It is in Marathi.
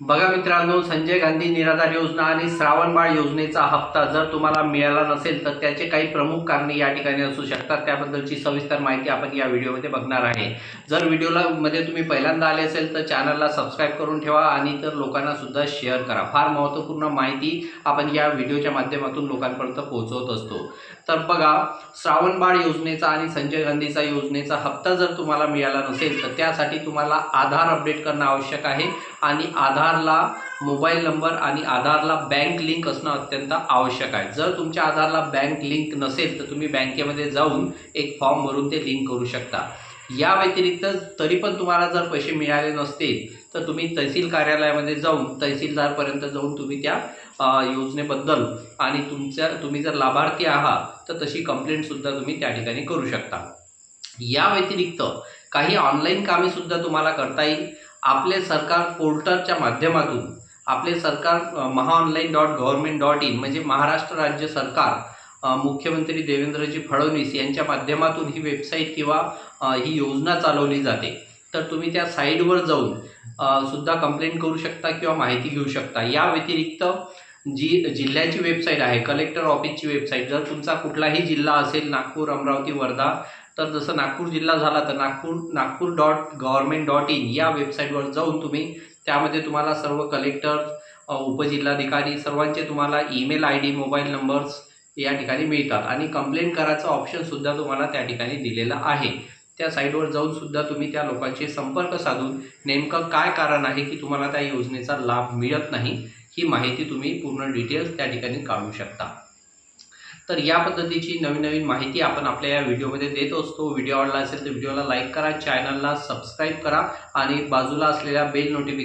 बघा मित्रांनो संजय गांधी निराधार योजना आणि श्रावणबाळ योजनेचा हप्ता जर तुम्हाला मिळाला नसेल तर त्याचे काही प्रमुख कारणे या ठिकाणी असू शकतात. त्याबद्दलची सविस्तर माहिती आपण या व्हिडिओमध्ये बघणार आहे. जर व्हिडिओला मध्ये तुम्ही पहिल्यांदा आले असेल तर चॅनलला सबस्क्राईब करून ठेवा आणि तर लोकांना सुद्धा शेअर करा. फार महत्त्वपूर्ण माहिती आपण या व्हिडिओच्या माध्यमातून लोकांपर्यंत पोहोचवत असतो. तर बघा श्रावणबाळ योजनेचा आणि संजय गांधीचा योजनेचा हप्ता जर तुम्हाला मिळाला नसेल तर त्यासाठी तुम्हाला आधार अपडेट करणं आवश्यक आहे. आणि आधारला मोबाईल नंबर आणि आधारला बँक लिंक असणं अत्यंत आवश्यक आहे. जर तुमच्या आधारला बँक लिंक नसेल तर तुम्ही बँकेमध्ये जाऊन एक फॉर्म भरून ते लिंक करू शकता. या व्यतिरिक्त तरी पण तुम्हाला जर पैसे मिळाले नसतील तर तुम्ही तहसील कार्यालयामध्ये जाऊन तहसीलदारपर्यंत जाऊन तुम्ही त्या योजनेबद्दल आणि तुमच्या तुम्ही जर लाभार्थी आहात तर तशी कंप्लेंटसुद्धा तुम्ही त्या ठिकाणी करू शकता. या व्यतिरिक्त काही ऑनलाईन कामे सुद्धा तुम्हाला करता येईल. आपले सरकार पोर्टलच्या माध्यमातून आपले सरकार Mahaonline dot government dot in म्हणजे महाराष्ट्र राज्य सरकार मुख्यमंत्री देवेंद्रजी फडणवीस यांच्या माध्यमातून ही वेबसाईट किंवा ही योजना चालवली जाते. तर तुम्ही त्या साईटवर जाऊन सुद्धा कंप्लेंट करू शकता किंवा माहिती घेऊ शकता. या व्यतिरिक्त जी जिल्ह्याची वेबसाईट आहे कलेक्टर ऑफिसची वेबसाईट जर तुमचा कुठलाही जिल्हा असेल नागपूर अमरावती वर्धा तर जसं नागपूर जिल्हा झाला तर Nagpur Nagpur dot government dot in या वेबसाईटवर जाऊन तुम्ही त्यामध्ये तुम्हाला सर्व कलेक्टर उपजिल्हाधिकारी सर्वांचे तुम्हाला email I D mobile numbers या ठिकाणी मिळतात. आणि कंप्लेंट करायचं ऑप्शनसुद्धा तुम्हाला त्या ठिकाणी दिलेलं आहे. त्या साईटवर जाऊन सुद्धा तुम्ही त्या लोकांशी संपर्क साधून नेमकं काय कारण आहे की तुम्हाला त्या योजनेचा लाभ मिळत नाही? ही माहिती तुम्ही पूर्ण डिटेल्स त्या ठिकाणी काढू शकता. तर या पद्धतीची नवीन नवीन माहिती आपण आपल्या या व्हिडिओमध्ये देत असतो. व्हिडिओ आवडला असेल तर व्हिडिओला लाईक करा चॅनलला सबस्क्राईब करा आणि बाजूला असलेल्या बेल नोटिफिकेशन